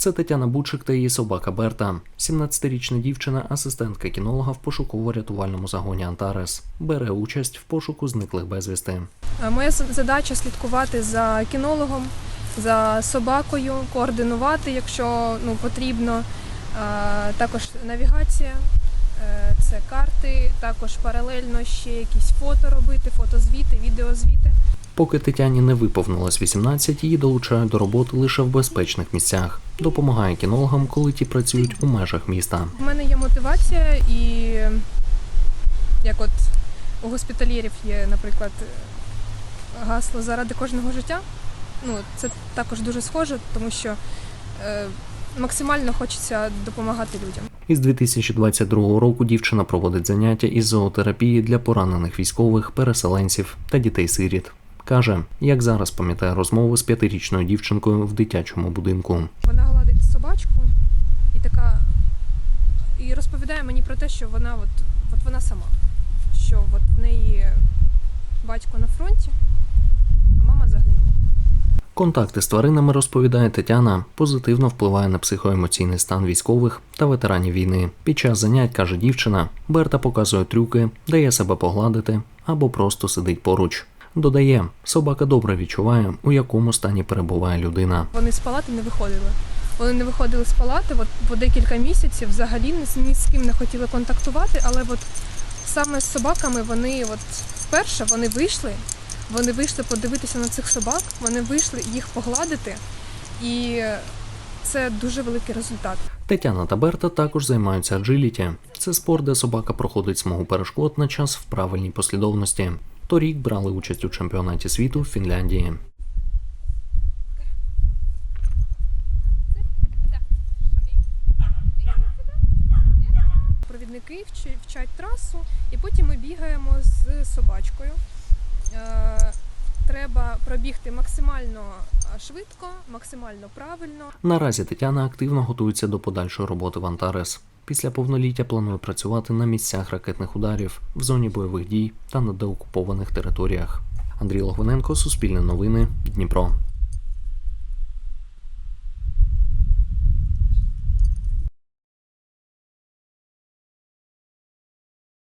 Це Тетяна Бучик та її собака Берта. 17-річна дівчина, асистентка кінолога в пошуково-рятувальному загоні Антарес. Бере участь в пошуку зниклих безвісти. Е, Моя задача слідкувати за кінологом, за собакою, координувати, якщо ну, потрібно. Е, Також навігація, карти, також паралельно ще якісь фото робити, фотозвіти, відеозвіти. Поки Тетяні не виповнилось 18, її долучають до роботи лише в безпечних місцях. Допомагає кінологам, коли ті працюють у межах міста. У мене є мотивація і як от у госпітальєрів є, наприклад, гасло заради кожного життя. Ну, це також дуже схоже, тому що е, максимально хочеться допомагати людям. Із 2022 року дівчина проводить заняття із зоотерапії для поранених військових, переселенців та дітей-сиріт. Каже, як зараз пам'ятає розмову з п'ятирічною дівчинкою в дитячому будинку. Вона гладить собачку і така і розповідає мені про те, що вона от, от вона сама, що от в неї батько на фронті. Контакти з тваринами, розповідає Тетяна, позитивно впливає на психоемоційний стан військових та ветеранів війни. Під час занять, каже дівчина, Берта показує трюки, дає себе погладити або просто сидить поруч. Додає, собака добре відчуває, у якому стані перебуває людина. Вони з палати не виходили. Вони не виходили з палати от, по декілька місяців, взагалі ні, з- ким не хотіли контактувати, але от саме з собаками вони от вперше вони вийшли, вони вийшли подивитися на цих собак, вони вийшли їх погладити, і це дуже великий результат. Тетяна та Берта також займаються аджиліті. Це спорт, де собака проходить смугу перешкод на час в правильній послідовності. Торік брали участь у чемпіонаті світу в Фінляндії. Провідники вчать трасу, і потім ми бігаємо з собачкою. Е, Треба пробігти максимально е, швидко, максимально правильно. Наразі Тетяна активно готується до подальшої роботи в Антарес. Після повноліття планує працювати на місцях ракетних ударів в зоні бойових дій та на деокупованих територіях. Андрій Логвиненко, Суспільне новини, Дніпро.